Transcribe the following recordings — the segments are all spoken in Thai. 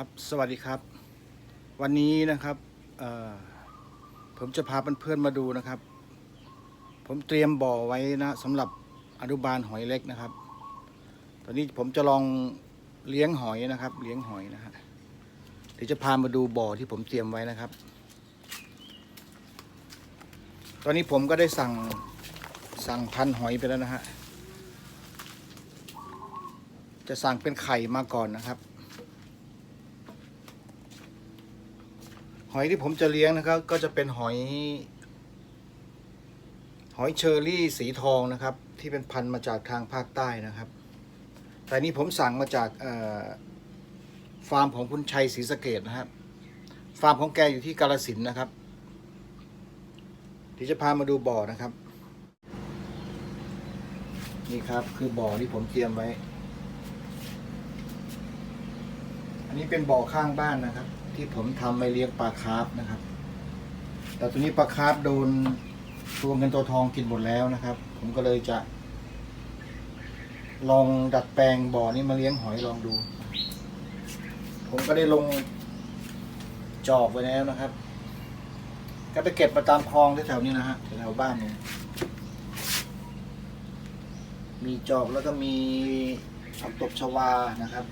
ครับสวัสดีครับ วันนี้นะครับผมจะพาเพื่อนๆมาดูนะครับ ผมเตรียมบ่อไว้นะสำหรับอนุบาลหอยเล็กนะครับ ตอนนี้ผมจะลองเลี้ยงหอยนะครับ เลี้ยงหอยนะฮะเดี๋ยวจะพามาดูบ่อที่ผมเตรียมไว้นะครับ ตอนนี้ผมก็ได้สั่งสั่งพันหอยไปแล้วนะฮะจะสั่งเป็นไข่มาก่อนนะครับ อยที่ผมจะเลี้ยงนะครับ ก็จะเป็นหอย หอยเชอรี่สีทองนะครับ ที่เป็นพันธุ์มาจากทางภาคใต้นะครับ แต่นี่ผมสั่งมาจากฟาร์มของคุณชัยศรีสะเกดนะครับ ฟาร์มของแกอยู่ที่กาลสินนะครับที่จะพามาดูบ่อนะครับ นี่ครับคือบ่อที่ผมเตรียมไว้ อันนี้เป็นบ่อข้างบ้านนะครับ ที่ผมทำไว้เลี้ยงปลาคาร์ฟนะครับ แต่ตัวนี้ปลาคาร์ฟโดนตัวเงินตัวทองกินหมดแล้วนะครับ ผมก็เลยจะ ลองดัดแปลงบ่อนี้มาเลี้ยงหอยลองดู ผมก็ได้ลงจอบไว้แล้วนะครับ ก็ไปเก็บมาตามคลองแถวๆนี้นะฮะแถวบ้านเนี่ยมีจอบแล้วก็มีผักตบชวานะครับ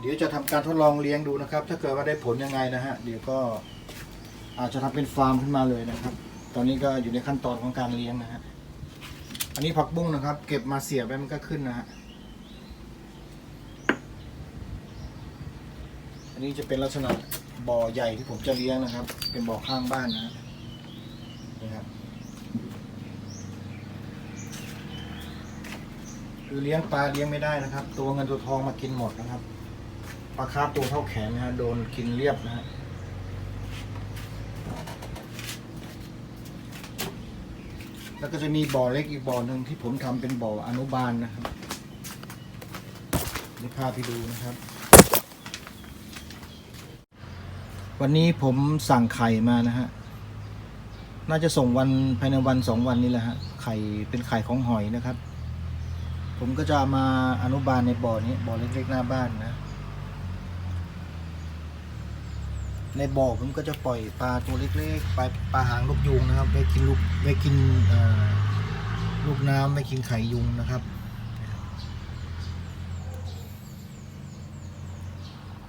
เดี๋ยวจะทำการทดลองเลี้ยงดูนะครับ ถ้าเกิดว่าได้ผลยังไงนะฮะ เดี๋ยวก็อาจจะทำเป็นฟาร์มขึ้นมาเลยนะครับ ตอนนี้ก็อยู่ในขั้นตอนของการเลี้ยงนะฮะ อันนี้ผักบุ้งนะครับ เก็บมาเสียบไปมันก็ขึ้นนะฮะ อันนี้จะเป็นลักษณะบ่อใหญ่ที่ผมจะเลี้ยงนะครับ เป็นบ่อข้างบ้านนะฮะครับคือเลี้ยงปลาเลี้ยงไม่ได้นะครับ ตัวเงินตัวทองมากินหมดนะครับ ปลาคาตัวเท่าแขนนะฮะโดนกินเรียบนะฮะแล้วก็จะมีบ่อเล็กอีกบ่อหนึ่งที่ผมทำเป็นบ่ออนุบาลนะครับเดี๋ยวพาไปดูนะครับ วันนี้ผมสั่งไข่มานะฮะน่าจะส่งวันภายในวันสองวันนี้แหละฮะไข่เป็นไข่ของหอยนะครับ ผมก็จะมาอนุบาลในบ่อนี้บ่อเล็กๆหน้าบ้านนะ ในบ่อผมก็จะปล่อยปลาตัวเล็กๆปลาปลาหางลูกยุงนะครับไว้กินลูกไว้กินลูกน้ำไว้กินไข่ยุงนะครับ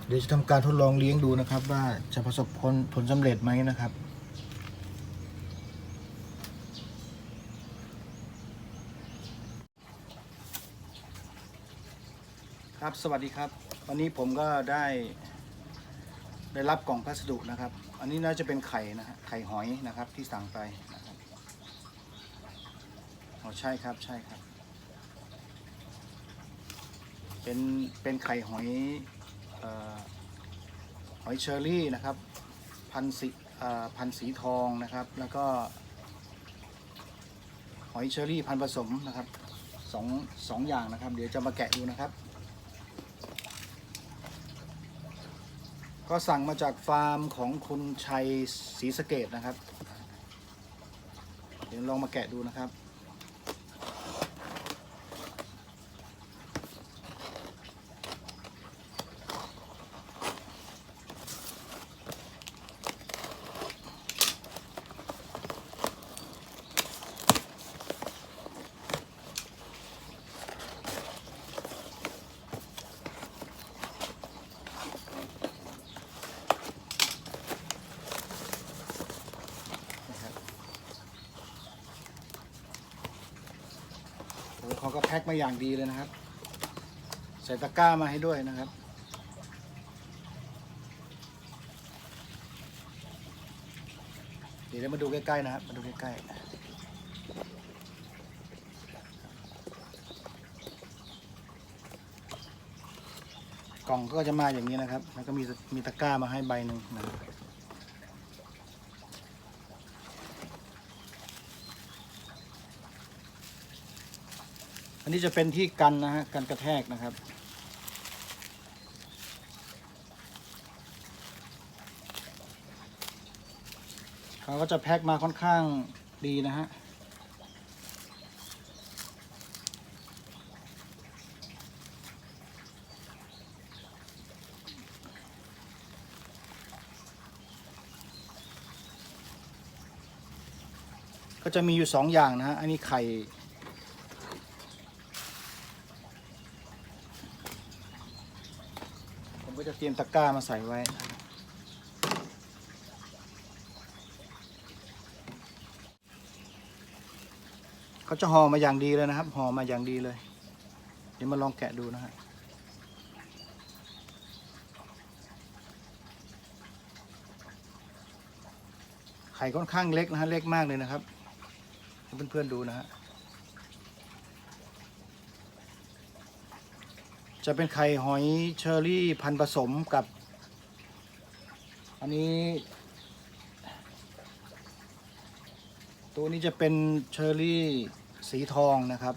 เดี๋ยวจะทำการทดลองเลี้ยงดูนะครับ ว่าจะประสบผลผลสำเร็จไหมนะครับครับสวัสดีครับ วันนี้ผมก็ได้ ได้รับกล่องพัสดุนะครับ อันนี้น่าจะเป็นไข่นะฮะไข่หอยนะครับที่สั่งไปนะครับอ๋อใช่ครับใช่ครับ เป็นเป็นไข่หอยออหอยเชอรี่นะครับ พันสีพันสีทองนะครับ แล้วก็หอยเชอรี่พันผสมนะครับสองสองอย่างนะครับ เดี๋ยวจะมาแกะดูนะครับ ก็สั่งมาจากฟาร์มของคุณชัยศรีสะเกดนะครับ เดี๋ยวลองมาแกะดูนะครับนะครับ ก็แพ็คมาอย่างดีเลยนะครับ ใส่ตะกร้ามาให้ด้วยนะครับ เดี๋ยวมาดูใกล้ๆนะครับ มาดูใกล้ๆกล่องก็จะมาอย่างนี้นะครับ แล้วก็มีมีตะกร้ามาให้ใบหนึ่งนะครับันนี้จะเป็นที่กันนะฮะกันกระแทกนะครับ เขาก็จะแพ็คมาค่อนข้างดีนะฮะก็จะมีอยู่สองอย่างนะฮะ อันนี้ไข่ ตรียมตะกร้ามาใส่ไว้ เขาจะห่อมาอย่างดีเลยนะครับห่อมาอย่างดีเลย เดี๋ยวมาลองแกะดูนะฮะไข่ค่อนข้างเล็กนะฮะเล็กมากเลยนะครับให้เพื่อนๆดูนะฮะ จะเป็นไข่หอยเชอรี่พันผสมกับ อันนี้ ตัวนี้จะเป็นเชอรี่สีทองนะครับ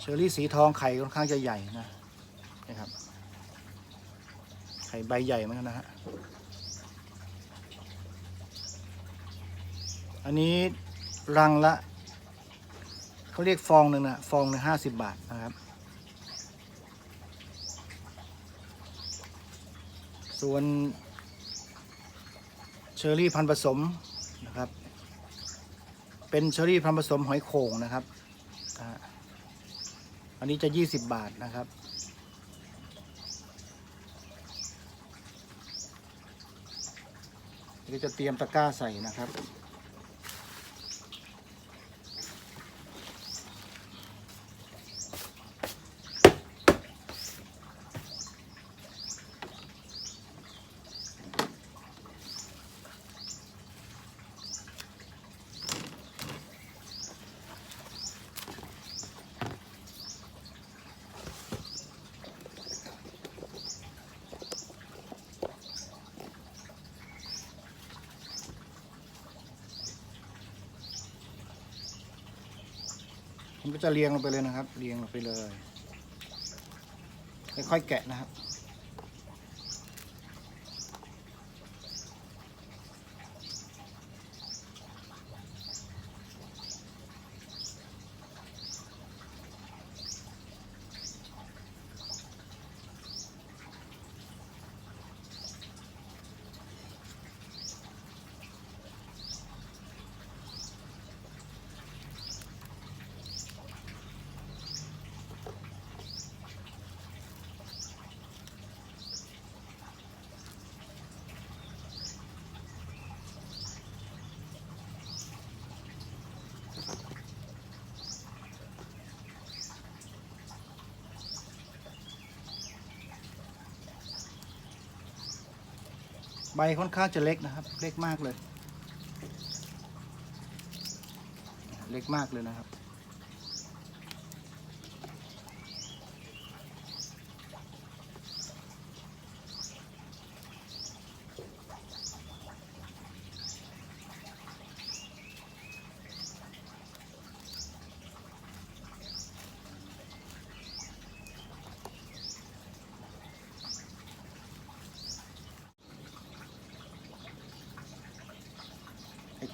เชอรี่สีทองไข่ค่อนข้างจะใหญ่นะนะครับ ไข่ใบใหญ่เหมือนกันนะฮะอันนี้รังละ เขาเรียกฟองหนึ่งนะฟองหนึ่งห้าสิบบาทนะครับ ส่วนเชอรี่พันผสมนะครับ เป็นเชอรี่พันผสมหอยโข่งนะครับอันนี้จะยี่สิบบาทนะครับเดี๋ยวจะเตรียมตะกร้าใส่นะครับันก็จะเรียงลงไปเลยนะครับ เรียงลงไปเลย ค่อยๆแกะนะครับ ใบค่อนข้างจะเล็กนะครับ เล็กมากเลย เล็กมากเลยนะครับ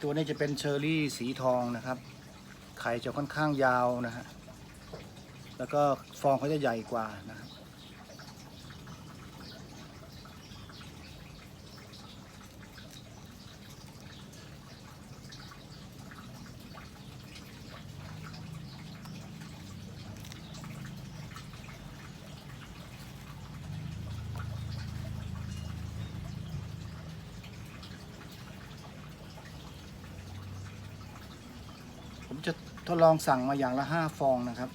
ตัวนี้จะเป็นเชอร์รี่สีทองนะครับ ไข่จะค่อนข้างยาวนะฮะ แล้วก็ฟองเขาจะใหญ่กว่านะ จะทดลองสั่งมาอย่างละห้าฟองนะครับ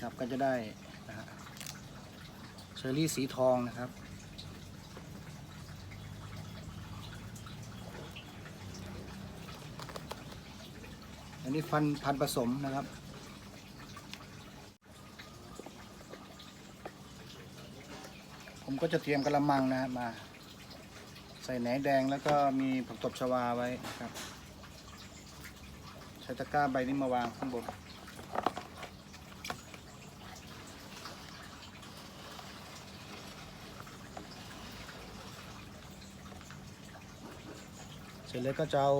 นะครับก็จะได้นะฮะเชอรี่สีทองนะครับอันนี้พันพันผสมนะครับ ผมก็จะเตรียมกระมังนะฮะมา ใส่แหนแดงแล้วก็มีผักตบชวาไว้นะครับใช้ตะกร้าใบนี้มาวางข้างบน เสร็จแล้วก็จะเอา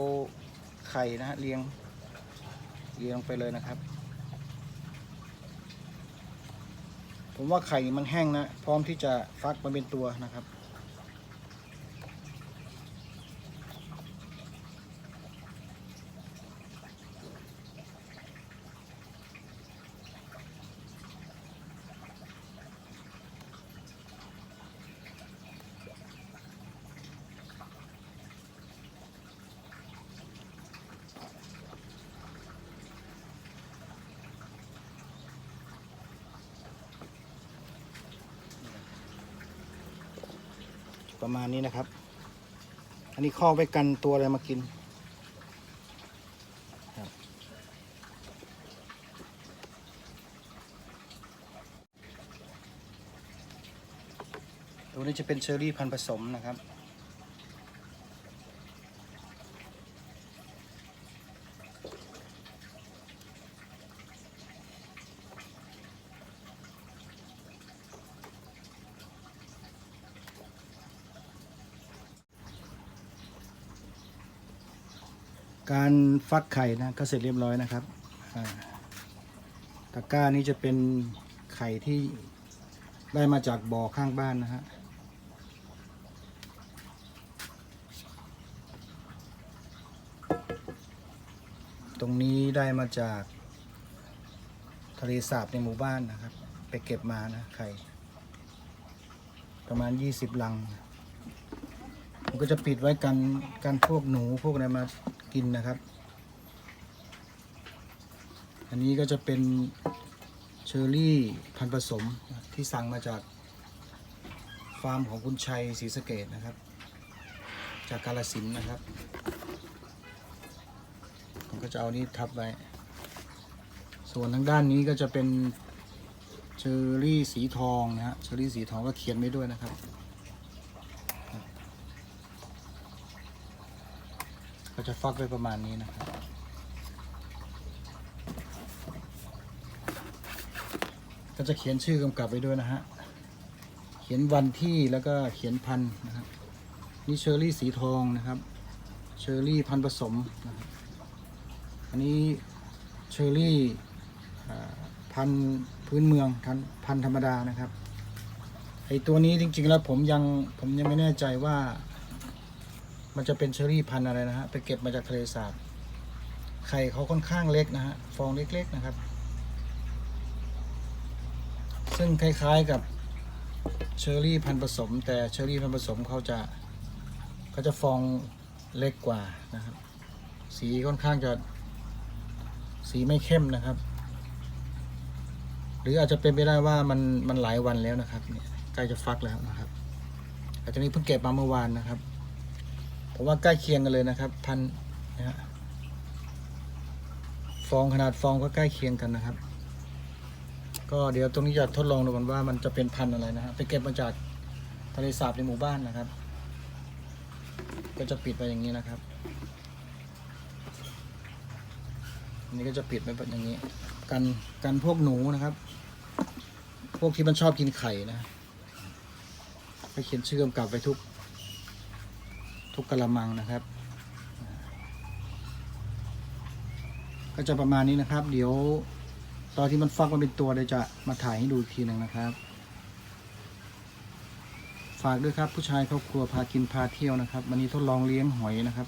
ไข่นะฮะเรียงเรียงลงไปเลยนะครับ ผมว่าไข่มันแห้งนะ พร้อมที่จะฟักมาเป็นตัวนะครับ ประมาณนี้นะครับ อันนี้ข้อไว้กันตัวอะไรมากินตัวนี้จะเป็นเชอร์รี่พันผสมนะครับ การฟักไข่นะก็เสร็จเรียบร้อยนะครับตะกร้านี้จะเป็นไข่ที่ได้มาจากบ่อข้างบ้านนะฮะตรงนี้ได้มาจากทะเลสาบในหมู่บ้านนะครับ ไปเก็บมานะไข่ประมาณ 20 ลังผมก็จะปิดไว้กันกันพวกหนูพวกอะไรมา กินนะครับ อันนี้ก็จะเป็นเชอร์รี่พันผสมที่สั่งมาจากฟาร์มของคุณชัยศรีสะเกดนะครับ จากกาลสินนะครับผมก็จะเอานี้ทับไว้ ส่วนทางด้านนี้ก็จะเป็นเชอร์รี่สีทองนะฮะเชอร์รี่สีทองก็เขียนไว้ด้วยนะครับ ก็จะฟักไว้ประมาณนี้นะครับ ก็จะเขียนชื่อกำกับไว้ด้วยนะฮะ เขียนวันที่แล้วก็เขียนพันธุ์นะครับ นี่เชอร์รี่สีทองนะครับ เชอร์รี่พันผสมนะครับ อันนี้เชอร์รี่พันพื้นเมืองพันพันธรรมดานะครับไอตัวนี้จริงๆแล้วผมยังผมยังไม่แน่ใจว่า มันจะเป็นเชอรี่พันธุ์อะไรนะฮะไปเก็บมาจากทะเลสาบไข่เขาค่อนข้างเล็กนะฮะฟองเล็กๆนะครับ ซึ่งคล้ายๆกับเชอรี่พันธุ์ผสม แต่เชอรี่พันธุ์ผสมเขาจะเขาจะฟองเล็กกว่านะครับ สีค่อนข้างจะสีไม่เข้มนะครับ หรืออาจจะเป็นไปได้ว่ามันมันหลายวันแล้วนะครับเนี่ยใกล้จะฟักแล้วนะครับ อาจจะนี้เพิ่งเก็บมาเมื่อวานนะครับ ผมว่าใกล้เคียงกันเลยนะครับพันนะฮะฟองขนาดฟองก็ใกล้เคียงกันนะครับ ก็เดี๋ยวตรงนี้จะทดลองดูกันว่ามันจะเป็นพันอะไรนะฮะไปเก็บมาจากทะเลสาบในหมู่บ้านนะครับ ก็จะปิดไปอย่างนี้นะครับอันนี้ก็จะปิดไปแบบอย่างนี้ กันกันพวกหนูนะครับ พวกที่มันชอบกินไข่นะไปเขียนชื่อกำกับไว้ทุก ทุกกระมังนะครับ ก็จะประมาณนี้นะครับ เดี๋ยวตอนที่มันฟักมันเป็นตัวเดี๋ยวจะมาถ่ายให้ดูอีกทีหนึ่งนะครับ ฝากด้วยครับผู้ชายครอบครัวพากินพาเที่ยวนะครับ วันนี้ทดลองเลี้ยงหอยนะครับ